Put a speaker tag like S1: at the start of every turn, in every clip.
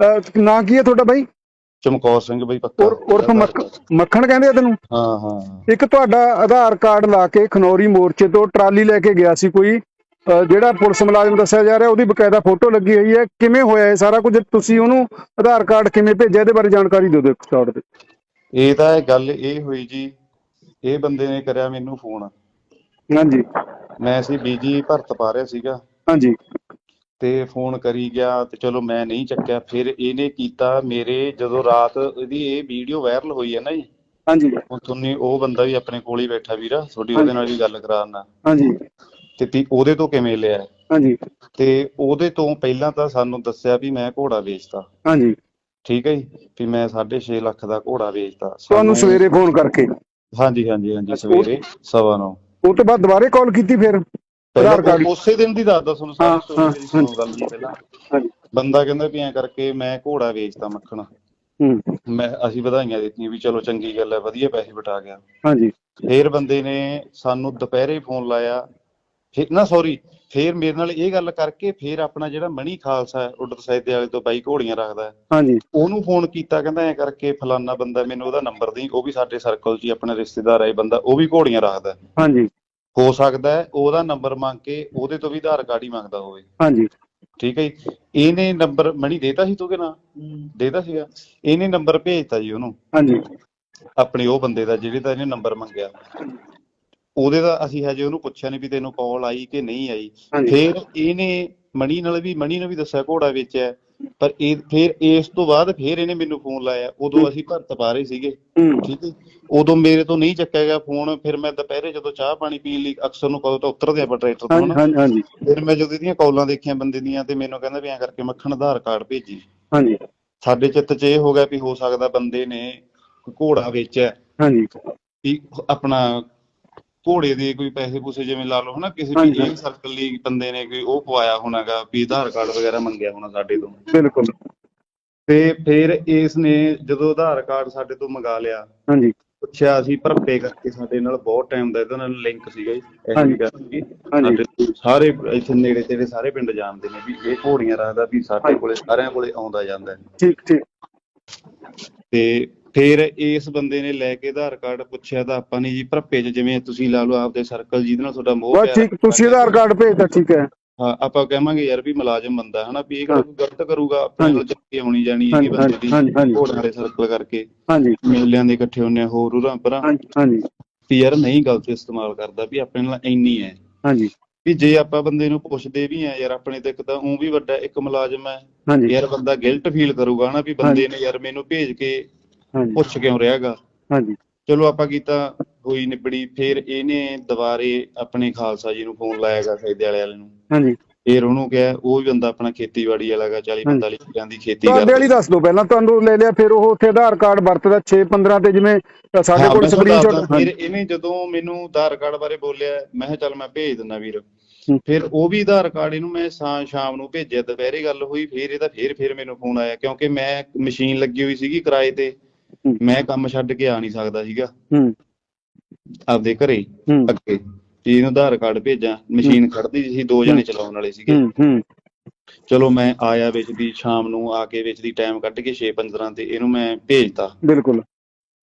S1: ਅਹ, ਨਾਂ ਕੀ ਹੈ ਤੁਹਾਡਾ ਬਾਈ?
S2: ਚਮਕੌਰ ਸਿੰਘ ਬਈ ਪੱਕਾ।
S1: ਉਰ- ਉਰਫ ਮੱਖ- ਮੱਖਣ ਕਹਿੰਦੇ ਆ ਤੈਨੂੰ?
S2: ਹਾਂ ਹਾਂ।
S1: ਇੱਕ ਤੁਹਾਡਾ ਆਧਾਰ ਕਾਰਡ ਲਾ ਕੇ ਖਨੌਰੀ ਮੋਰਚੇ ਤੋਂ ਟਰਾਲੀ ਲੈ ਕੇ ਗਿਆ ਸੀ ਕੋਈ। ਅਹ, ਜਿਹੜਾ ਪੁਲਿਸ ਮੁਲਾਜ਼ਮ ਦੱਸਿਆ ਜਾ ਰਿਹਾ ਉਹਦੀ ਬਕਾਇਦਾ ਫੋਟੋ ਲੱਗੀ ਹੋਈ ਹੈ। ਕਿਵੇਂ ਹੋਇਆ ਇਹ ਸਾਰਾ ਕੁਝ? ਤੁਸੀਂ ਉਹਨੂੰ ਆਧਾਰ ਕਾਰਡ ਕਿਵੇਂ ਭੇਜਿਆ? ਇਹਦੇ ਬਾਰੇ ਜਾਣਕਾਰੀ ਦਿਓ ਇੱਕ ਸ਼ਾਰਟ ਤੇ।
S2: ਇਹ ਤਾਂ ਗੱਲ ਇਹ ਹੋਈ ਜੀ ਇਹ ਬੰਦੇ ਨੇ ਕਰਿਆ ਮੈਨੂੰ ਫੋਨ।
S1: ਹਾਂਜੀ।
S2: ਮੈਂ ਸੀ ਬੀਜੀ ਭਰਤ ਪਾ ਰਿਹਾ ਸੀਗਾ।
S1: ਹਾਂਜੀ।
S2: ਤੇ ਫੋਨ ਕਰੀ ਗਿਆ ਤੇ ਚਲੋ ਮੈਂ ਨਹੀਂ ਚੱਕਿਆ ਫਿਰ ਇਹਨੇ ਕੀਤਾ ਮੇਰੇ ਜਦੋਂ ਰਾਤ ਇਹਦੀ ਇਹ ਵੀਡੀਓ ਵਾਇਰਲ ਹੋਈ ਹੈ ਨਾ ਜੀ।
S1: ਹਾਂਜੀ।
S2: ਉਹ ਤੁਹਾਨੂੰ ਉਹ ਬੰਦਾ ਵੀ ਆਪਣੇ ਕੋਲ ਹੀ ਬੈਠਾ ਵੀਰਾ ਤੁਹਾਡੀ ਉਹਦੇ ਨਾਲ ਵੀ ਗੱਲ ਕਰਾਉਣਾ
S1: ਹਾਂਜੀ।
S2: ਤੇ ਤੀ ਉਹਦੇ ਤੋਂ ਕਿਵੇਂ ਲਿਆ?
S1: ਹਾਂਜੀ।
S2: ਤੇ ਉਹਦੇ ਤੋਂ ਪਹਿਲਾਂ ਤਾਂ ਸਾਨੂੰ ਦੱਸਿਆ ਵੀ ਮੈਂ ਘੋੜਾ ਵੇਚਦਾ
S1: ਹਾਂਜੀ।
S2: ਠੀਕ ਹੈ ਜੀ? ਵੀ ਮੈਂ 6.5 ਲੱਖ ਦਾ ਘੋੜਾ ਵੇਚਦਾ
S1: ਤੁਹਾਨੂੰ ਸਵੇਰੇ ਫੋਨ ਕਰਕੇ?
S2: ਹਾਂਜੀ ਹਾਂਜੀ ਹਾਂਜੀ ਸਵੇਰੇ ਸਵਾ ਨੌ।
S1: ਉਹ ਤੋਂ ਬਾਅਦ ਦੁਬਾਰੇ ਕਾਲ ਕੀਤੀ ਫਿਰ? ਆਧਾਰ
S2: ਪਹਿਲਾਂ
S1: ਕਾਰਡ
S2: ਉਸੇ ਦਿਨ ਦੀ ਦੱਸਦਾ ਤੁਹਾਨੂੰ ਸਾਰੀ ਸਟੋਰੀ ਦੀ ਸੁਣੋ ਗੱਲ ਜੀ ਪਹਿਲਾਂ।
S1: ਹਾਂਜੀ।
S2: ਬੰਦਾ ਕਹਿੰਦਾ ਵੀ ਐਂ ਕਰਕੇ ਮੈਂ ਘੋੜਾ ਵੇਚਦਾ ਮੱਖਣ।
S1: ਹੂੰ।
S2: ਮੈਂ ਅਸੀਂ ਵਧਾਈਆਂ ਦਿੱਤੀਆਂ ਵੀ ਚਲੋ ਚੰਗੀ ਗੱਲ ਹੈ ਵਧੀਆ ਪੈਸੇ ਵਟਾ ਗਿਆ।
S1: ਹਾਂਜੀ।
S2: ਫੇਰ ਬੰਦੇ ਨੇ ਸਾਨੂੰ ਦੁਪਹਿਰੇ ਫੋਨ ਲਾਇਆ। ਫਿਰ ਨਾ ਸੌਰੀ ਫੇਰ ਮੇਰੇ ਨਾਲ ਇਹ ਗੱਲ ਕਰਕੇ ਫੇਰ ਆਪਣਾ ਜਿਹੜਾ ਮਣੀ ਖਾਲਸਾ ਹੈ ਉਡਤ ਸੈਦੇ ਵਾਲੇ ਤੋਂ ਬਾਈ ਘੋੜੀਆਂ ਰੱਖਦਾ ਹੈ,
S1: ਹਾਂਜੀ।
S2: ਉਹਨੂੰ ਫੋਨ ਕੀਤਾ ਕਹਿੰਦਾ ਐ ਕਰਕੇ ਫਲਾਨਾ ਬੰਦਾ ਮੈਨੂੰ ਉਹਦਾ ਨੰਬਰ ਦੇਈ ਉਹ ਵੀ ਸਾਡੇ ਸਰਕਲ 'ਚ ਹੀ ਆਪਣਾ ਰਿਸ਼ਤੇਦਾਰ ਹੈ ਇਹ ਬੰਦਾ ਉਹ ਵੀ ਘੋੜੀਆਂ ਰੱਖਦਾ। ਹੈ।
S1: ਹਾਂਜੀ।
S2: ਹੋ ਸਕਦਾ ਹੈ ਉਹਦਾ ਨੰਬਰ ਮੰਗ ਕੇ ਉਹਦੇ ਤੋਂ ਵੀ ਆਧਾਰ ਕਾਰਡ ਹੀ ਮੰਗਦਾ ਹੋਵੇ।
S1: ਹਾਂਜੀ।
S2: ਠੀਕ ਹੈ ਜੀ? ਇਹਨੇ ਨੰਬਰ ਮਣੀ ਦੇਤਾ ਸੀ ਤੂੰ ਕਿ ਨਾ? ਦੇਤਾ ਸੀਗਾ? ਇਹਨੇ ਨੰਬਰ ਭੇਜਤਾ ਜੀ ਉਹਨੂੰ।
S1: ਹਾਂਜੀ।
S2: ਆਪਣੇ ਉਹ ਬੰਦੇ ਦਾ ਜਿਹੜੇ ਦਾ ਇਹਨੇ ਨੰਬਰ ਮੰਗਿਆ। ਉਹਦੇ ਦਾ ਅਸੀਂ ਹਜੇ ਉਹਨੂੰ ਪੁੱਛਿਆ ਨਹੀਂ ਵੀ ਤੈਨੂੰ ਕਾਲ ਆਈ ਕਿ ਨਹੀਂ ਆਈ। ਫਿਰ ਇਹਨੇ ਮਣੀ ਨਾਲ ਵੀ ਮਣੀ ਨੂੰ ਵੀ ਦੱਸਿਆ ਘੋੜਾ ਵੇਚਿਆ। ਪਰ ਇਹ ਫਿਰ ਇਸ ਤੋਂ ਬਾਅਦ ਫਿਰ ਇਹਨੇ ਮੈਨੂੰ ਫੋਨ ਲਾਇਆ। ਉਦੋਂ ਅਸੀਂ ਭਰਤ ਪਾ ਰਹੇ ਸੀਗੇ ਠੀਕ ਹੈ ਉਦੋਂ ਮੇਰੇ ਤੋਂ ਨਹੀਂ ਚੱਕਿਆ ਗਿਆ ਫੋਨ। ਫਿਰ ਮੈਂ ਦੁਪਹਿਰੇ ਜਦੋਂ ਚਾਹ ਪਾਣੀ ਪੀਣ ਲਈ ਅਕਸਰ ਨੂੰ ਕਦੋਂ ਤਾਂ ਉਤਰਦੇ ਆਪਾਂ ਟਰੈਕਟਰ ਤੋਂ ਹਨਾ?
S1: ਹਾਂਜੀ ਹਾਂਜੀ।
S2: ਫਿਰ ਮੈਂ ਜਦੋਂ ਇਹਦੀਆਂ ਕਾਲਾਂ ਦੇਖੀਆਂ ਬੰਦੇ ਦੀਆਂ ਤੇ ਮੈਨੂੰ ਕਹਿੰਦਾ ਵੀ ਐਂ ਕਰਕੇ ਮੱਖਣ ਆਧਾਰ ਕਾਰਡ ਭੇਜੀ।
S1: ਹਾਂਜੀ।
S2: ਸਾਡੇ ਚਿੱਤ 'ਚ ਇਹ ਹੋ ਗਿਆ ਵੀ ਹੋ ਸਕਦਾ ਬੰਦੇ ਨੇ ਕੋਈ ਘੋੜਾ ਵੇਚਿਆ।
S1: ਹਾਂਜੀ।
S2: ਵੀ ਆਪਣਾ ਘੋੜੇ ਦੇ ਕੋਈ ਪੈਸੇ ਪੂਸੇ ਜਿਵੇਂ ਲਾ ਲਓ ਹਨਾ ਕਿਸੇ ਵੀ। ਇਹ ਸਰਕਲ ਲਈ ਬੰਦੇ ਨੇ ਕੋਈ ਉਹ ਪਵਾਇਆ ਹੋਣਾਗਾ ਵੀ ਆਧਾਰ ਕਾਰਡ ਵਗੈਰਾ ਮੰਗਿਆ ਹੋਣਾ ਸਾਡੇ ਤੋਂ
S1: ਬਿਲਕੁਲ
S2: ਤੇ ਫਿਰ ਇਸ ਨੇ ਜਦੋਂ ਆਧਾਰ ਕਾਰਡ ਸਾਡੇ ਤੋਂ ਮੰਗਾ ਲਿਆ
S1: ਹਾਂਜੀ
S2: ਪੁੱਛਿਆ ਅਸੀਂ ਭਰਪੇ ਕਰਕੇ ਸਾਡੇ ਨਾਲ ਬਹੁਤ ਟਾਈਮ ਦਾ ਇਹਦੇ ਨਾਲ ਲਿੰਕ ਸੀਗਾ ਜੀ। ਜਿਹੀ ਗੱਲ
S1: ਹਾਂਜੀ।
S2: ਸਾਰੇ ਇੱਥੇ ਨੇੜੇ ਤੇੜੇ ਸਾਰੇ ਪਿੰਡ ਜਾਣਦੇ ਨੇ ਵੀ ਇਹ ਘੋੜੀਆਂ ਰੱਖਦਾ ਵੀ ਸਾਡੇ। ਕੋਲੇ ਸਾਰਿਆਂ ਕੋਲੇ ਆਉਂਦਾ ਜਾਂਦਾ।
S1: ਠੀਕ ਠੀਕ
S2: ਤੇ ਫਿਰ ਇਸ ਬੰਦੇ ਨੇ ਲੈ ਕੇ ਆਧਾਰ ਕਾਰਡ ਪੁੱਛਿਆ ਤਾਂ ਆਪਾਂ ਨੇ ਜੀ ਭਰਪੇ 'ਚ ਜਿਵੇਂ ਤੁਸੀਂ ਲਾ ਲਓ ਆਪਦੇ ਸਰਕਲ ਜਿਹਦੇ ਨਾਲ ਤੁਹਾਡਾ ਮੋਹ
S1: ਬਸ ਠੀਕ ਤੁਸੀਂ ਆਧਾਰ ਕਾਰਡ ਭੇਜਤਾ ਠੀਕ ਹੈ।
S2: ਹਾਂ ਆਪਾਂ ਕਹਾਂਗੇ ਯਾਰ ਵੀ ਮੁਲਾਜ਼ਮ ਬੰਦਾ ਹਨਾ ਵੀ ਇਹ ਕਿਹੜਾ ਕੋਈ ਗਲਤ ਕਰੂਗਾ ਆਪਣੇ। ਨਾਲ ਚੱਕੀ ਆਉਣੀ ਜਾਣੀ ਹੈਗੀ ਬੰਦੇ ਦੀ। ਘੋੜਿਆਂ ਦੇ ਸਰਕਲ ਕਰਕੇ।
S1: ਹਾਂਜੀ।
S2: ਮੇਲਿਆਂ ਦੇ ਇਕੱਠੇ ਹੁੰਨੇ ਹੋਰ ਉਰਾਂ ਪਰਾਂ।
S1: ਹਾਂਜੀ ਹਾਂਜੀ।
S2: ਵੀ ਯਾਰ ਨਹੀਂ ਗਲਤ ਇਸਤੇਮਾਲ ਕਰਦਾ ਵੀ ਆਪਣੇ ਨਾਲ ਇੰਨੀ ਹੈ
S1: ਹਾਂਜੀ।
S2: ਵੀ ਜੇ ਆਪਾਂ ਬੰਦੇ ਨੂੰ ਪੁੱਛਦੇ ਵੀ ਆ ਯਾਰ ਆਪਣੇ ਤੇ ਇੱਕ ਤਾਂ ਉਹ ਵੀ ਵੱਡਾ ਇੱਕ ਮੁਲਾਜ਼ਮ ਹੈ ਯਾਰ ਬੰਦਾ ਗਿਲਟ ਫੀਲ ਕਰੂਗਾ ਹਨਾ ਵੀ ਬੰਦੇ ਨੇ ਯਾਰ ਮੈਨੂੰ ਭੇਜ ਕੇ
S1: ਹਾਂਜੀ।
S2: ਪੁੱਛ ਕਿਉਂ ਰਿਹਾਗਾ?
S1: ਹਾਂਜੀ।
S2: ਚਲੋ ਆਪਾਂ ਕੀਤਾ ਹੋਈ ਨਿਬੜੀ ਫਿਰ ਇਹਨੇ ਦੁਬਾਰੇ ਆਪਣੇ ਖਾਲਸਾ ਜੀ ਨੂੰ ਫੋਨ ਲਾਇਆਗਾ ਸੈਦੇ ਵਾਲੇ ਵਾਲੇ ਨੂੰ।
S1: ਹਾਂਜੀ।
S2: ਫਿਰ ਉਹਨੂੰ ਕਿਹਾ ਉਹ ਵੀ ਬੰਦਾ ਆਪਣਾ ਖੇਤੀਬਾੜੀ ਵਾਲਾ ਗਾ 40 45 ਕਿੱਲਿਆਂ ਦੀ ਖੇਤੀ
S1: ਤੁਹਾਡੇ ਵਾਲੀ
S2: ਕਰਦਾ
S1: ਦੱਸ ਦਿਓ ਪਹਿਲਾਂ ਤੁਹਾਨੂੰ ਲੈ ਲਿਆ ਫਿਰ ਉਹ ਉੱਥੇ ਆਧਾਰ ਕਾਰਡ ਵਰਤਦਾ 6 15 ਤੇ ਜਿਵੇਂ ਸਾਡੇ
S2: ਹਾਂ,
S1: ਕੋਲ
S2: ਮੈਂ ਤੁਹਾਨੂੰ
S1: ਸਕਰੀਨਸ਼ਾਟ
S2: ਫਿਰ ਇਹਨੇ ਜਦੋਂ ਮੈਨੂੰ ਆਧਾਰ ਕਾਰਡ ਬਾਰੇ ਬੋਲਿਆ ਮੈਂ ਕਿਹਾ ਚੱਲ ਮੈਂ ਭੇਜ ਦਿੰਦਾ ਵੀਰ।
S1: ਹੂੰ।
S2: ਫਿਰ ਉਹ ਵੀ ਆਧਾਰ ਕਾਰਡ ਇਹਨੂੰ ਮੈਂ ਸ਼ਾ- ਸ਼ਾਮ ਨੂੰ ਭੇਜਿਆ ਦੁਪਹਿਰੇ ਗੱਲ ਹੋਈ ਫਿਰ ਇਹਦਾ ਫਿਰ ਫਿਰ ਮੈਨੂੰ ਫੋਨ ਆਇਆ ਕਿਉਂਕਿ ਮੈਂ ਮਸ਼ੀਨ ਲੱਗੀ ਹੋਈ ਸੀਗੀ ਕਿਰਾਏ ਤੇ। ਮੈਂ ਕੰਮ ਛੱਡ ਕੇ ਆ ਨਹੀਂ ਸਕਦਾ ਸੀਗਾ।
S1: ਹੂੰ।
S2: ਆਪਦੇ ਘਰੇ
S1: ਹੂੰ।
S2: ਅੱਗੇ। ਵੀ ਇਹਨੂੰ ਆਧਾਰ ਕਾਰਡ ਭੇਜਾਂ ਮਸ਼ੀਨ ਖੜਦੀ ਸੀ ਦੋ ਜਣੇ ਚਲਾਉਣ ਵਾਲੇ ਸੀਗੇ।
S1: ਹੂੰ ਹੂੰ।
S2: ਚਲੋ ਮੈਂ ਆਇਆ ਵਿੱਚ ਦੀ ਸ਼ਾਮ ਨੂੰ ਆ ਕੇ ਵਿੱਚ ਦੀ ਟਾਈਮ ਕੱਢ ਕੇ 6:15 ਤੇ ਇਹਨੂੰ ਮੈਂ ਭੇਜਤਾ।
S1: ਬਿਲਕੁਲ।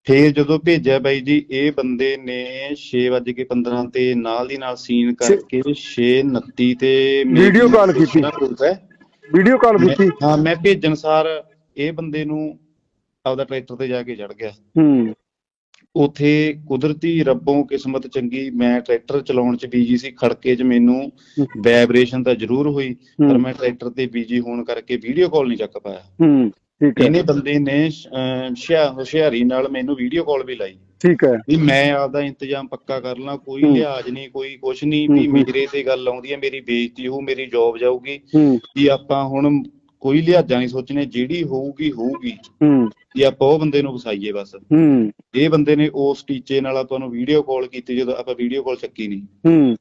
S2: ਫੇਰ ਜਦੋਂ ਭੇਜਿਆ ਬਾਈ ਜੀ ਇਹ ਬੰਦੇ ਨੇ 6:15 ਤੇ ਨਾਲ ਦੀ ਨਾਲ ਸੀਨ ਕਰਕੇ 6:29 ਤੇ ਮੇਰੀ
S1: ਵੀਡੀਓ ਕਾਲ ਕੀਤੀ।
S2: ਮੇਰਾ proof ਹੈ
S1: ਵੀਡੀਓ ਕਾਲ
S2: ਮੈਂ-
S1: ਕੀਤੀ।
S2: ਹਾਂ ਮੈਂ ਭੇਜਣ ਸਾਰ ਇਹ ਬੰਦੇ ਨੂੰ ਆਪਦਾ ਟਰੈਕਟਰ ਤੇ ਜਾ ਕੇ ਚੜ ਗਿਆ।
S1: ਹੂੰ।
S2: ਉਥੇ ਕੁਦਰਤੀ ਰੱਬੋਂ ਕਿਸਮਤ ਚੰਗੀ ਮੈਂ ਟਰੈਕਟਰ ਚਲਾਉਣ ਚ ਬੀਜੀ ਸੀ ਖੜਕੇ ਚ ਮੈਨੂੰ ਵਾਈਬ੍ਰੇਸ਼ਨ ਤਾਂ ਜ਼ਰੂਰ ਹੋਈ ਪਰ
S1: ਹੂੰ।
S2: ਮੈਂ ਟਰੈਕਟਰ ਤੇ ਬੀਜੀ ਹੋਣ ਕਰਕੇ ਵੀਡੀਓ ਕਾਲ ਨਹੀਂ ਚੱਕ ਪਾਇਆ।
S1: ਹੂੰ ਠੀਕ ਹੈ।
S2: ਇਹਨੇ ਬੰਦੇ ਨੇ ਹੁਸ਼ਿਆਰੀ ਨਾਲ ਮੈਨੂੰ ਵੀਡੀਓ ਕਾਲ ਵੀ ਲਾਈ।
S1: ਠੀਕ ਹੈ।
S2: ਵੀ ਮੈਂ ਆਪਦਾ ਇੰਤਜ਼ਾਮ ਪੱਕਾ ਕਰ ਲਾਂ ਕੋਈ
S1: ਹੂੰ।
S2: ਲਿਹਾਜ਼ ਨਹੀਂ ਕੋਈ ਕੁਛ ਨਹੀਂ ਵੀ
S1: ਹੂੰ, ਹੂੰ।
S2: ਮੇਰੇ ਤੇ ਗੱਲ ਆਉਂਦੀ ਹੈ ਮੇਰੀ ਬੇਇੱਜ਼ਤੀ ਹੋਊ ਮੇਰੀ ਜੌਬ ਜਾਊਗੀ।
S1: ਹੂੰ।
S2: ਵੀ ਆਪਾਂ ਹੁਣ ਕੋਈ ਲਿਹਾਜ਼ਾਂ ਨਹੀਂ ਸੋਚਣੇ ਜਿਹੜੀ ਹੋਊਗੀ ਹੋਊਗੀ।
S1: ਹੂੰ।
S2: ਵੀ ਆਪਾਂ ਉਹ ਬੰਦੇ ਨੂੰ ਵਸਾਈਏ ਬਸ।
S1: ਹੂੰ।
S2: ਇਹ ਬੰਦੇ ਨੇ ਉਸ ਟੀਚੇ ਨਾਲ ਆਪਾਂ ਨੂੰ ਵੀਡੀਓ ਕਾਲ ਕੀਤੀ ਜਦੋਂ ਆਪਾਂ ਵੀਡੀਓ ਕਾਲ ਚੱਕੀ ਨਹੀਂ
S1: ਹੂੰ।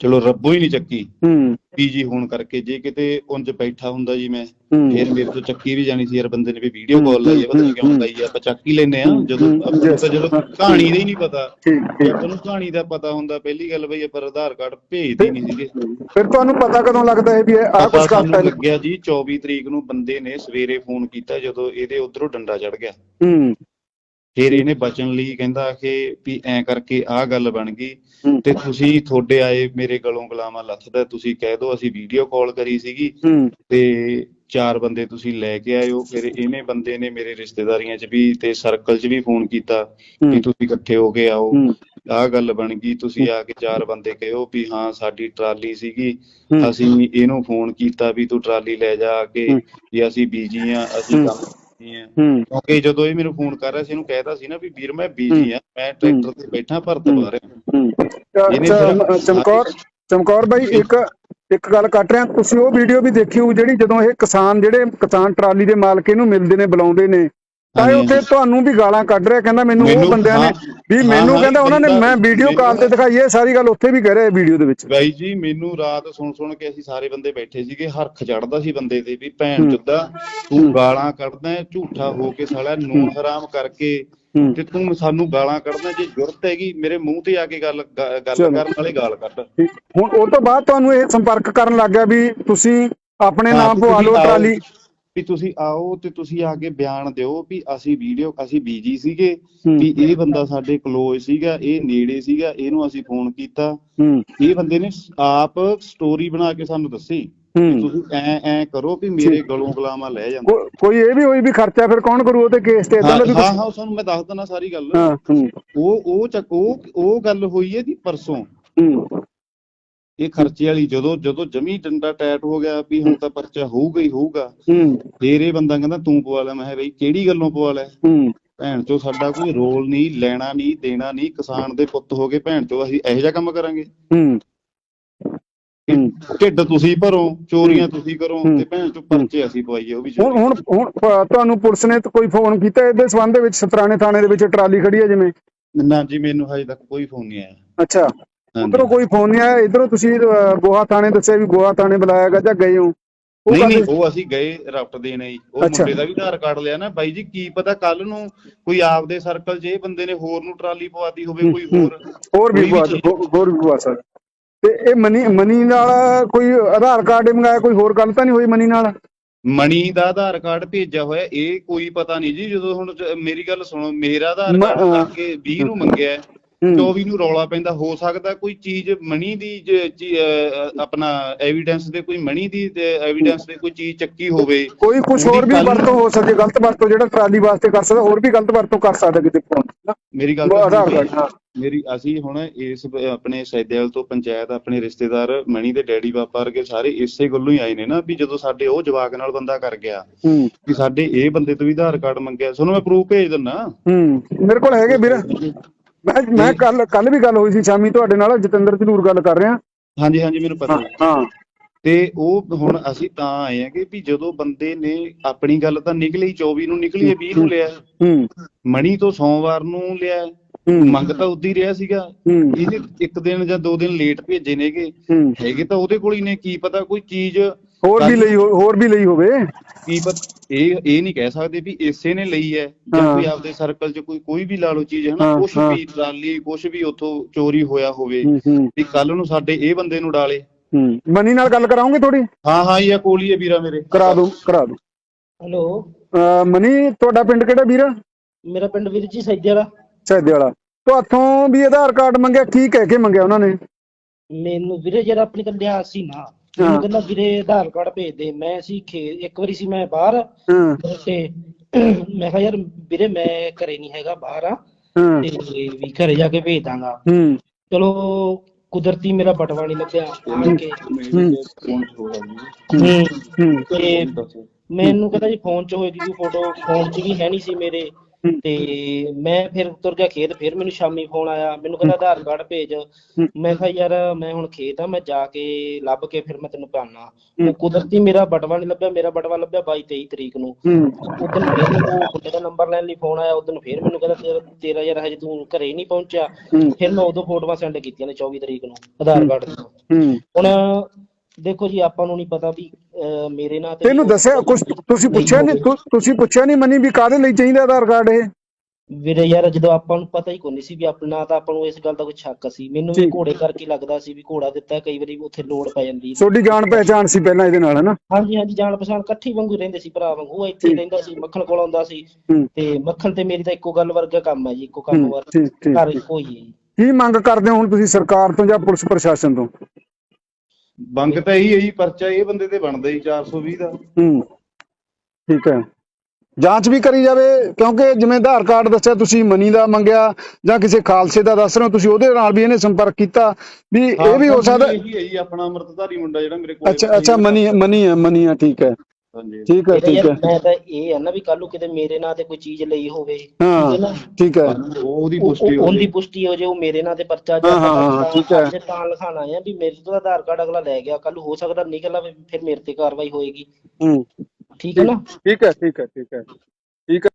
S2: ਚਲੋ ਰੱਬੋ ਹੀ ਨਹੀਂ ਚੱਕੀ।
S1: ਹੂੰ।
S2: ਪੀਜੀ ਹੋਣ ਕਰਕੇ ਜੇ ਕਿਤੇ ਉਂਝ ਬੈਠਾ ਹੁੰਦਾ ਜੀ ਮੈਂ ਫਿਰ ਮੇਰੇ ਤੋਂ ਚੱਕੀ ਵੀ ਜਾਣੀ ਸੀ ਯਾਰ ਬੰਦੇ ਨੇ ਵੀ ਵੀਡੀਓ ਕਾਲ ਲਾਈ ਹੈ ਪਤਾ ਨਹੀਂ ਕਿਉਂ ਲਾਈ ਹੈ। ਆਪਾਂ ਚੱਕ ਹੀ ਲੈਨੇ ਆ ਜਦੋਂ ਆਪਾਂ ਜਦੋਂ ਕਹਾਣੀ ਦਾ ਹੀ ਨਹੀਂ ਪਤਾ।
S1: ਠੀਕ
S2: ਆਪਾਂ ਨੂੰ ਕਹਾਣੀ ਦਾ ਪਤਾ ਹੁੰਦਾ ਪਹਿਲੀ ਗੱਲ ਬਈ ਆਪਾਂ ਆਧਾਰ ਕਾਰਡ ਭੇਜਦੇ ਨਹੀਂ ਸੀਗੇ।
S1: ਫਿਰ ਤੁਹਾਨੂੰ ਪਤਾ ਕਦੋਂ ਲੱਗਦਾ ਹੈ ਵੀ ਇਹ ਆਹ
S2: ਪਤਾ
S1: ਕੁਝ ਕਰਤਾ ਹੈ
S2: ਲੱਗਿਆ ਜੀ 24 ਤਰੀਕ ਨੂੰ ਬੰਦੇ ਨੇ ਸਵੇਰੇ ਫੋਨ ਕੀਤਾ ਜਦੋਂ ਇਹਦੇ ਉਧਰੋਂ ਡੰਡਾ ਚੜ ਗਿਆ।
S1: ਹੂੰ।
S2: ਫਿਰ ਇਹਨੇ ਬਚਣ ਲਈ ਕਹਿੰਦਾ ਕਿ ਵੀ ਐਂ ਕਰਕੇ ਆਹ ਗੱਲ ਬਣ ਗਈ ਤੇ ਤੁਸੀਂ ਤੁਹਾਡੇ ਆਏ ਮੇਰੇ ਗਲੋਂ ਗੁਲਾਮਾਂ ਲੱਥਦਾ ਤੁਸੀਂ ਕਹਿ ਦਿਓ ਅਸੀਂ ਵੀਡੀਓ ਕਾਲ ਕਰੀ ਸੀਗੀ ਤੇ ਚਾਰ ਬੰਦੇ ਤੁਸੀਂ ਲੈ ਕੇ ਆਇਓ ਫਿਰ ਇਹਨੇ ਬੰਦੇ ਨੇ ਮੇਰੇ ਰਿਸ਼ਤੇਦਾਰੀਆਂ 'ਚ ਵੀ ਤੇ ਸਰਕਲ 'ਚ ਵੀ ਫੋਨ ਕੀਤਾ ਵੀ ਤੁਸੀਂ ਇਕੱਠੇ ਹੋ ਕੇ ਆਓ ਆਹ ਗੱਲ ਬਣ ਗਈ ਤੁਸੀਂ ਆ ਕੇ ਚਾਰ ਬੰਦੇ ਕਹਿਓ ਵੀ ਹਾਂ ਸਾਡੀ ਟਰਾਲੀ ਸੀਗੀ ਅਸੀਂ ਇਹਨੂੰ ਫੋਨ ਕੀਤਾ ਵੀ ਤੂੰ ਟਰਾਲੀ ਲੈ ਜਾ ਕੇ। ਵੀ ਅਸੀਂ ਬੀਜੀ ਆ ਅਸੀਂ। ਕੰਮ ਕਰਨੀ ਆ
S1: ਹੂੰ।
S2: ਕਿਉਂਕਿ ਜਦੋਂ ਇਹ ਮੈਨੂੰ ਫੋਨ ਕਰ ਰਿਹਾ ਸੀ ਇਹਨੂੰ ਕਹਿਤਾ ਸੀ ਨਾ ਵੀ ਵੀਰ ਮੈਂ ਬੀਜੀ ਆ ਮੈਂ ਟਰੈਕਟਰ ਤੇ ਬੈਠਾ ਭਰਤ। ਪਾ ਰਿਹਾ
S1: ਚਮਕੌਰ ਚਮਕੌਰ ਬਾਈ ਇੱਕ ਇੱਕ ਗੱਲ ਕੱਟ ਰਿਹਾ ਤੁਸੀਂ ਉਹ ਵੀਡੀਓ ਵੀ ਦੇਖੀ ਹੋਊ ਜਿਹੜੀ ਜਦੋਂ ਇਹ ਕਿਸਾਨ ਜਿਹੜੇ ਕਿਸਾਨ ਟਰਾਲੀ ਦੇ ਮਾਲਕ ਇਹਨੂੰ ਮਿਲਦੇ ਨੇ ਬੁਲਾਉਂਦੇ ਨੇ ਤਾਂ ਇਹ
S2: ਹਾਂਜੀ,
S1: ਉੱਥੇ ਤੁਹਾਨੂੰ ਵੀ ਗਾਲਾਂ ਕੱਢ ਰਿਹਾ ਕਹਿੰਦਾ ਮੈਨੂੰ ਉਹ ਬੰਦਿਆਂ ਨੇ ਵੀ ਮੈਨੂੰ ਕਹਿੰਦਾ ਉਹਨਾਂ ਨੇ ਮੈਂ ਵੀਡੀਓ ਕਾਲ ਤੇ ਦਿਖਾਈ ਇਹ ਸਾਰੀ ਗੱਲ ਉੱਥੇ ਵੀ ਕਹਿ ਰਿਹਾ ਵੀਡੀਓ ਦੇ ਵਿੱਚ।
S2: ਬਾਈ ਜੀ ਮੈਨੂੰ ਰਾਤ ਸੁਣ ਸੁਣ ਕੇ ਅਸੀਂ ਸਾਰੇ ਬੰਦੇ ਬੈਠੇ ਸੀਗੇ ਹਰਖ ਚੜਦਾ ਸੀ ਬੰਦੇ ਤੇ ਵੀ ਭੈਣ। ਚੁੱਦਾ ਤੂੰ ਗਾਲਾਂ ਕੱਢਦਾ ਝੂਠਾ ਹੋ ਕੇ ਸਾਲਾ ਨੂਨ ਹਰਾਮ ਕਰਕੇ ਤੇ ਤੂੰ ਸਾਨੂੰ ਗਾਲਾਂ ਕੱਢਦਾ ਜੇ ਜ਼ਰੂਰਤ ਹੈਗੀ ਮੇਰੇ ਮੂੰਹ ਤੇ ਆ ਕੇ ਗੱਲ ਗੱਲ। ਕਰਨ ਵਾਲੇ ਗਾਲ ਕੱਢ।
S1: ਹੁਣ ਉਹ ਤੋਂ ਬਾਅਦ ਤੁਹਾਨੂੰ ਇਹ ਸੰਪਰਕ ਕਰਨ ਲੱਗ ਗਿਆ ਵੀ ਤੁਸੀਂ ਆਪਣੇ ਨਾਮ ਪਵਾ ਲਓ ਟਰਾਲੀ
S2: ਵੀ ਤੁਸੀਂ ਆਓ ਤੇ ਤੁਸੀਂ ਆ ਕੇ ਬਿਆਨ ਦਿਓ ਵੀ ਅਸੀਂ ਵੀਡੀਓ ਅਸੀਂ ਬੀਜੀ ਸੀਗੇ ਵੀ ਇਹ ਬੰਦਾ ਸਾਡੇ ਕਲੋਜ਼ ਸੀਗਾ ਇਹ ਨੇੜੇ ਸੀਗਾ ਇਹਨੂੰ ਅਸੀਂ ਫੋਨ ਕੀਤਾ। ਇਹ ਬੰਦੇ ਨੇ ਆਪ ਸਟੋਰੀ ਬਣਾ ਕੇ ਸਾਨੂੰ ਦੱਸੀ ਤੁਸੀਂ ਐ ਐ ਕਰੋ ਵੀ ਮੇਰੇ ਗਲੋਂ ਗੁਲਾਮਾਂ ਲੈ ਜਾਂਦੇ।
S1: ਕੋਈ ਇਹ ਵੀ ਹੋਈ ਵੀ ਖਰਚਾ ਫਿਰ ਕੌਣ ਕਰੂ ਉਹਦੇ ਕੇਸ ਤੇ? ਇਦਾਂ ਦਾ ਵੀ
S2: ਹਾਂ
S1: ਕੁਛ
S2: ਹਾਂ ਤੁਹਾਨੂੰ ਮੈਂ ਦੱਸ ਦਿੰਦਾ ਸਾਰੀ ਗੱਲ। ਉਹ ਉਹ ਉਹ ਉਹ ਗੱਲ ਹੋਈ ਹੈ ਜੀ ਪਰਸੋਂ। ਇਹ ਖਰਚੇ ਵਾਲੀ ਜਦੋਂ ਜਦੋਂ ਜਮੀ ਡੰਡਾ ਟੈਟ ਹੋ ਗਿਆ ਵੀ ਹੁਣ ਤਾਂ ਪਰਚਾ ਹੋਊਗਾ ਹੀ ਹੋਊਗਾ
S1: ਹੂੰ।
S2: ਫੇਰ ਇਹ ਬੰਦਾ ਕਹਿੰਦਾ ਤੂੰ ਪਵਾ ਲੈ। ਮੈਂ ਕਿਹਾ ਬਈ ਕਿਹੜੀ ਗੱਲੋਂ ਪਵਾ ਲੈ?
S1: ਹੂੰ।
S2: ਭੈਣ ਚੋ ਸਾਡਾ ਕੋਈ ਰੋਲ ਨਹੀਂ ਲੈਣਾ ਨਹੀਂ ਦੇਣਾ ਨਹੀਂ ਕਿਸਾਨ ਦੇ ਪੁੱਤ ਹੋ ਕੇ ਭੈਣ ਚੋ ਅਸੀਂ ਇਹੋ ਜਿਹਾ ਕੰਮ ਕਰਾਂਗੇ। ਢਿੱਡ ਤੁਸੀਂ ਭਰੋ ਚੋਰੀਆਂ ਤੁਸੀਂ ਕਰੋ। ਤੇ ਭੈਣ ਚੋ ਪਰਚੇ ਅਸੀਂ ਪਵਾਈਏ ਉਹ ਵੀ
S1: ਹੁਣ ਹੁਣ ਹੁਣ ਤੁਹਾਨੂੰ ਪੁਲਿਸ ਨੇ ਤਾਂ ਕੋਈ ਫੋਨ ਕੀਤਾ ਇਹਦੇ ਸੰਬੰਧ ਦੇ ਵਿੱਚ? ਸਤਰਾਣੇ ਥਾਣੇ ਦੇ ਵਿੱਚ ਟਰਾਲੀ ਖੜੀ ਹੈ ਜਿਵੇਂ?
S2: ਨਾ ਜੀ ਮੈਨੂੰ ਹਜੇ ਤੱਕ ਕੋਈ ਫੋਨ ਨਹੀਂ ਆਇਆ।
S1: ਅੱਛਾ। ਉਧਰੋਂ ਕੋਈ ਫੋਨ ਨਹੀਂ ਆਇਆ। ਇਧਰੋਂ ਤੁਸੀਂ ਗੋਹਾ ਥਾਣੇ ਦੱਸਿਆ ਵੀ ਗੋਹਾ ਥਾਣੇ ਬੁਲਾਇਆ ਗਿਆ ਜਾਂ ਗਏ ਹੋ?
S2: ਨਹੀਂ ਨਹੀਂ ਉਹ ਅਸੀਂ ਗਏ ਰਫਟ ਦੇਣ ਜੀ ਉਹ। ਮੁੰਡੇ ਦਾ ਵੀ ਆਧਾਰ ਕਾਰਡ ਲਿਆ ਨਾ। ਬਾਈ ਜੀ ਕੀ ਪਤਾ ਕੱਲ ਨੂੰ ਕੋਈ ਆਪਦੇ ਸਰਕਲ 'ਚ ਇਹ ਬੰਦੇ ਨੇ ਹੋਰ ਨੂੰ ਟਰਾਲੀ ਪਵਾਤੀ ਹੋਵੇ ਕੋਈ ਹੋਰ
S1: ਹੋਰ ਵੀ
S2: ਕੋਈ ਵੀ
S1: ਬੁਆ
S2: ਚੀਜ਼।
S1: ਹੋ- ਹੋਰ ਵੀ ਬੁਆ ਸਰ ਤੇ ਇਹ ਮਨੀ ਮਨੀ ਨਾਲ ਕੋਈ ਆਧਾਰ ਕਾਰਡ ਮੰਗਾਇਆ ਕੋਈ ਹੋਰ ਗੱਲ ਤਾਂ ਨਹੀਂ ਹੋਈ ਮਨੀ ਨਾਲ?
S2: ਮਣੀ ਦਾ ਆਧਾਰ ਕਾਰਡ ਭੇਜਿਆ ਹੋਇਆ। ਇਹ ਕੋਈ ਪਤਾ ਨਹੀਂ ਜੀ ਜਦੋਂ ਹੁਣ ਮੇਰੀ ਗੱਲ ਸੁਣੋ ਮੇਰਾ ਆਧਾਰ ਕਾਰਡ ਲਾ ਕੇ 20 ਨੂੰ ਮੰਗਿਆ। 24 ਨੂੰ ਰੌਲਾ ਪੈਂਦਾ ਹੋ ਸਕਦਾ ਕੋਈ ਚੀਜ਼ ਮਣੀ ਦੀ ਆਪਣਾ ਐਵੀਡੈਂਸ ਦੇ ਕੋਈ ਮਣੀ ਦੀ ਐਵੀਡੈਂਸ ਦੇ ਕੋਈ ਚੀਜ਼ ਚੱਕੀ ਹੋਵੇ
S1: ਕੋਈ ਕੁਝ ਹੋਰ ਵੀ ਵਰਤੋਂ ਹੋ ਸਕਦੀ ਗਲਤ ਵਰਤੋਂ ਜਿਹੜਾ ਟਰਾਲੀ ਵਾਸਤੇ ਕਰ ਸਕਦਾ ਹੋਰ ਵੀ ਗਲਤ ਵਰਤੋਂ ਕਰ ਸਕਦਾ ਕਿਤੇ ਫੋਨ
S2: ਮੇਰੀ ਗੱਲ ਮੇਰੀ ਅਸੀਂ ਹੁਣ ਇਸ ਆਪਣੇ ਸੈਦੇਵਾਲ ਤੋਂ ਪੰਚਾਇਤ ਆਪਣੇ ਰਿਸ਼ਤੇਦਾਰ ਮਣੀ ਦੇ ਡੈਡੀ ਪਾਪਾ ਵਰਗੇ ਸਾਰੇ ਇਸੇ ਗੱਲੋਂ ਹੀ ਆਏ ਨੇ ਨਾ ਵੀ ਜਦੋਂ ਸਾਡੇ ਉਹ ਜਵਾਕ ਨਾਲ ਬੰਦਾ ਕਰ ਗਿਆ ਵੀ ਸਾਡੇ ਇਹ ਬੰਦੇ ਤੋਂ ਵੀ ਆਧਾਰ ਕਾਰਡ ਮੰਗਿਆ ਤੁਹਾਨੂੰ ਮੈਂ ਪ੍ਰੂਫ ਭੇਜ ਦਿੰਨਾ
S1: ਹੂੰ। ਮੇਰੇ ਕੋਲ ਹੈਗੇ ਵੀਰ। ਮੈਂ ਮੈਂ ਕੱਲ ਕੱਲ ਵੀ ਗੱਲ ਹੋਈ ਸੀ ਸ਼ਾਮੀ ਤੁਹਾਡੇ ਨਾਲ ਜਤਿੰਦਰ ਜਰੂਰ ਗੱਲ ਕਰ ਰਿਹਾ
S2: ਹਾਂਜੀ ਹਾਂਜੀ ਮੈਨੂੰ ਪਤਾ
S1: ਹਾਂ ਹਾਂ।
S2: ਤੇ ਉਹ ਹੁਣ ਅਸੀਂ ਤਾਂ ਆਏ ਆ ਕਿ ਵੀ ਜਦੋਂ ਬੰਦੇ ਨੇ ਆਪਣੀ ਗੱਲ ਤਾਂ ਨਿਕਲੀ 24 ਨੂੰ ਨਿਕਲੀ ਹੈ 20 ਨੂੰ ਲਿਆ।
S1: ਹੂੰ।
S2: ਮਣੀ ਤੋਂ ਸੋਮਵਾਰ ਨੂੰ ਲਿਆ। ਮੰਗ ਤਾਂ ਉਦੀ ਰਿਹਾ ਸੀਗਾ। ਇਹਨੇ ਇੱਕ ਦਿਨ ਜਾਂ ਦੋ ਦਿਨ ਲੇਟ ਭੇਜੇ ਨੇਗੇ। ਹੈਗੇ ਤਾਂ ਉਹਦੇ ਕੋਲ ਹੀ ਨੇ ਕੀ ਪਤਾ ਕੋਈ ਚੀਜ਼
S1: ਹੋਰ ਵੀ ਲਈ ਹੋ- ਹੋਰ ਵੀ ਲਈ ਹੋਵੇ।
S2: ਕੀ ਪਤ ਇਹ ਇਹ ਨਹੀਂ ਕਹਿ ਸਕਦੇ ਵੀ ਇਸੇ ਨੇ ਲਈ ਹੈ ਜਾਂ
S1: ਹਾਂ।
S2: ਕੋਈ ਆਪਦੇ ਸਰਕਲ 'ਚ ਕੋਈ ਕੋਈ ਵੀ ਲਾ ਲਓ ਚੀਜ਼ ਹੈ ਨਾ
S1: ਹਾਂ, ਹਾਂ।
S2: ਵੀ ਟਰਾਲੀ ਕੁਛ ਵੀ ਉੱਥੋਂ ਚੋਰੀ ਹੋਇਆ ਹੋਵੇ
S1: ਹੂੰ ਹੂੰ।
S2: ਵੀ ਕੱਲ ਨੂੰ ਸਾਡੇ ਇਹ ਬੰਦੇ ਨੂੰ ਡਾਲੇ।
S1: ਹੂੰ। ਮਨੀ ਨਾਲ ਗੱਲ ਕਰਾਉਂਗੇ ਥੋੜੀ
S2: ਹਾਂ ਹਾਂ ਇਹ ਕੋਲੀ ਹੈ ਵੀਰਾ ਮੇਰੇ।
S1: ਕਰਾ ਦੋ ਕਰਾ ਦੋ
S3: ਹੈਲੋ।
S1: ਮਨੀ ਤੁਹਾਡਾ ਪਿੰਡ ਕਿਹੜਾ ਵੀਰ?
S3: ਮੇਰਾ ਪਿੰਡ ਵੀਰ ਜੀ ਸੈਦੇ ਵਾਲਾ।
S1: ਸੈਦੇ ਵਾਲਾ। ਤੁਹਾਥੋਂ ਵੀ ਆਧਾਰ ਕਾਰਡ ਮੰਗਿਆ ਕੀ ਕਹਿ ਕੇ ਮੰਗਿਆ ਉਹਨਾਂ ਨੇ?
S3: ਮੈਨੂੰ ਵੀਰੇ ਜਿਹੜਾ ਆਪਣੀ ਕੰਡਿਆ ਸੀ ਨਾ। ਮੈਨੂੰ ਕਹਿੰਦਾ ਵੀਰੇ ਆਧਾਰ ਕਾਰਡ ਭੇਜ ਦੇ। ਮੈਂ ਸੀ ਖੇ ਇੱਕ ਵਾਰੀ ਸੀ ਮੈਂ ਬਾਹਰ।
S1: ਹਾਂ।
S3: ਤੇ ਮੈਂ ਕਿਹਾ ਯਾਰ ਵੀਰੇ ਮੈਂ ਘਰੇ ਨਹੀਂ ਹੈਗਾ ਬਾਹਰ ਆ।
S1: ਹਾਂ।
S3: ਤੇ ਵੀ ਘਰੇ ਜਾ ਕੇ ਭੇਜ ਦਾਂਗਾ।
S1: ਹੂੰ।
S3: ਚਲੋ ਕੁਦਰਤੀ ਮੇਰਾ ਬਟਵਾ ਨਹੀਂ ਲੱਗਿਆ ਆਣ ਕੇ।
S1: ਹੂੰ।
S3: ਹੂੰ।
S1: ਹੂੰ।
S3: ਤੇ ਮੈਨੂੰ ਕਹਿੰਦਾ ਜੀ ਫੋਨ 'ਚ ਹੋਏਗੀ ਫੋਟੋ ਫੋਨ 'ਚ ਵੀ ਹੈ ਨਹੀਂ ਸੀ ਮੇਰੇ। ਤੇ ਮੈਂ ਫਿਰ ਤੁਰ ਗਿਆ ਖੇਤ ਫਿਰ ਮੈਨੂੰ ਸ਼ਾਮੀ ਫੋਨ ਆਇਆ ਮੈਨੂੰ ਕਹਿੰਦਾ ਆਧਾਰ ਕਾਰਡ ਭੇਜ। ਮੈਂ ਕਿਹਾ ਯਾਰ ਮੈਂ ਹੁਣ ਖੇਤ ਆ ਮੈਂ ਜਾ ਕੇ ਲੱਭ ਕੇ ਫਿਰ ਮੈਂ ਤੈਨੂੰ ਪਾਣਾ। ਉਹ ਕੁਦਰਤੀ ਮੇਰਾ ਬਟਵਾ ਨਹੀਂ ਲੱਭਿਆ ਮੇਰਾ ਬਟਵਾ ਲੱਭਿਆ 22 23 ਤਰੀਕ ਨੂੰ। ਉਦੋਂ ਫਿਰ ਮੈਨੂੰ ਮੁੰਡੇ ਦਾ ਨੰਬਰ ਲੈਣ ਲਈ ਫੋਨ ਆਇਆ ਉਦੋਂ ਫਿਰ ਮੈਨੂੰ ਕਹਿੰਦਾ ਤੇਰਾ ਤੇਰਾ ਯਾਰ ਹਜੇ ਤੂੰ ਘਰੇ ਨਹੀਂ ਪਹੁੰਚਿਆ। ਫਿਰ ਮੈਂ ਉਦੋਂ ਫੋਟੋਆਂ ਸੈਂਡ ਕੀਤੀਆਂ ਨੇ 24 ਤਰੀਕ ਨੂੰ ਆਧਾਰ ਕਾਰਡ ਦੀਆਂ ਹੁਣ ਦੇਖੋ ਜੀ ਆਪਾਂ ਨੂੰ ਨਹੀਂ ਪਤਾ ਵੀ ਮੇਰੇ ਨਾਂ ਤੇ
S1: ਤੈਨੂੰ ਦੱਸਿਆ ਕੁਝ ਤੁਸੀਂ ਪੁੱਛਿਆ ਨਹੀਂ ਤੁਸੀਂ ਪੁੱਛਿਆ ਨਹੀਂ ਮਨੀ ਵੀ ਕਾਹਦੇ ਲਈ ਚਾਹੀਦਾ ਆਧਾਰ ਕਾਰਡ ਇਹ?
S3: ਵੀਰੇ ਯਾਰ ਜਦੋਂ ਆਪਾਂ ਨੂੰ ਪਤਾ ਹੀ ਕੋਈ ਨਹੀਂ ਸੀ ਵੀ ਆਪਣਾ ਤਾਂ ਆਪਾਂ ਨੂੰ ਇਸ ਗੱਲ ਦਾ ਕੋਈ ਸ਼ੱਕ ਸੀ। ਮੈਨੂੰ ਵੀ। ਘੋੜੇ ਕਰਕੇ ਲੱਗਦਾ ਸੀ ਵੀ ਘੋੜਾ ਦਿੱਤਾ ਕਈ ਵਾਰੀ ਉੱਥੇ ਲੋੜ ਪੈ ਜਾਂਦੀ।
S1: ਤੁਹਾਡੀ ਜਾਣ ਪਹਿਚਾਣ ਸੀ ਪਹਿਲਾਂ ਇਹਦੇ ਨਾਲ ਹਨਾ?
S3: ਹਾਂਜੀ ਹਾਂਜੀ ਜਾਣ ਪਛਾਣ ਇਕੱਠੀ ਵਾਂਗੂ ਰਹਿੰਦੇ ਸੀ ਭਰਾ ਵਾਂਗੂ। ਉਹ ਇੱਥੇ। ਰਹਿੰਦਾ ਸੀ ਮੱਖਣ ਕੋਲ ਆਉਂਦਾ ਸੀ। ਤੇ ਮੱਖਣ ਤੇ ਮੇਰੀ ਤਾਂ ਇੱਕੋ ਗੱਲ ਵਰਗਾ ਕੰਮ ਹੈ ਜੀ ਇੱਕੋ ਕੰਮ ਵਰਗਾ ਘਰ। ਇੱਕੋ ਹੀ ਹੈ ਜੀ।
S1: ਕੀ ਮੰਗ ਕਰਦੇ ਹੋ ਹੁਣ ਤੁਸੀਂ ਸਰਕਾਰ ਤੋਂ ਜਾਂ ਪੁਲਿਸ ਪ੍ਰਸ਼ਾਸਨ ਤੋਂ?
S2: ਬੰਗ ਤਾਂ ਇਹੀ ਹੈ ਜੀ ਪਰਚਾ ਇਹ ਬੰਦੇ ਤੇ ਬਣਦਾ ਜੀ 420 ਦਾ।
S1: ਹੂੰ ਠੀਕ ਹੈ। ਜਾਂਚ ਵੀ ਕਰੀ ਜਾਵੇ ਕਿਉਂਕਿ ਜਿਵੇਂ ਆਧਾਰ ਕਾਰਡ ਦੱਸਿਆ ਤੁਸੀਂ ਮਨੀ ਦਾ ਮੰਗਿਆ ਜਾਂ ਕਿਸੇ ਖਾਲਸੇ ਦਾ ਦੱਸ ਰਹੇ ਹੋ ਤੁਸੀਂ ਉਹਦੇ ਨਾਲ ਵੀ ਇਹਨੇ ਸੰਪਰਕ ਕੀਤਾ ਵੀ ਇਹ ਵੀ ਹੋ ਸਕਦਾ
S2: ਇਹੀ ਹੈ ਜੀ ਆਪਣਾ ਅੰਮ੍ਰਿਤਧਾਰੀ ਮੁੰਡਾ ਜਿਹੜਾ ਮੇਰੇ ਕੋਲ
S1: ਅੱਛਾ ਅੱਛਾ ਮਨੀ ਮਨੀ ਹੈ ਮਨੀ ਹੈ ਠੀਕ ਹੈ।
S2: ਹਾਂਜੀ।
S1: ਠੀਕ ਹੈ ਠੀਕ ਹੈ।
S3: ਮੈਂ ਤਾਂ ਇਹ ਹੈ ਨਾ ਵੀ ਕੱਲ ਨੂੰ ਕਿਤੇ ਮੇਰੇ ਨਾਂ ਤੇ ਕੋਈ ਚੀਜ਼ ਲਈ ਹੋਵੇ। ਠੀਕ
S1: ਹਾਂ ਠੀਕ ਹੈ।
S2: ਉਹ- ਉਹਦੀ
S3: ਉਹ-
S2: ਪੁਸ਼ਟੀ ਹੋ
S3: ਉਹਦੀ ਪੁਸ਼ਟੀ ਹੋ ਜੇ ਉਹ ਮੇਰੇ ਨਾਂ ਤੇ ਪਰਚਾ ਜਾਂ
S1: ਹਾਂ, ਠੀਕ ਹੈ।
S3: ਤਾਂ ਲਿਖਾਣਾ ਹੈ ਵੀ ਮੇਰੇ ਤੋਂ ਆਧਾਰ ਕਾਰਡ ਅਗਲਾ ਲੈ ਗਿਆ ਕੱਲ ਹੋ ਸਕਦਾ ਨਿਕਲ ਫਿਰ ਮੇਰੇ ਤੇ ਕਾਰਵਾਈ ਹੋਏਗੀ।
S1: ਹੂੰ।
S3: ਠੀਕ ਹੈ ਨਾ?
S1: ਠੀਕ ਹੈ ਠੀਕ ਹੈ ਠੀਕ ਹੈ। ਠੀਕ ਹੈ।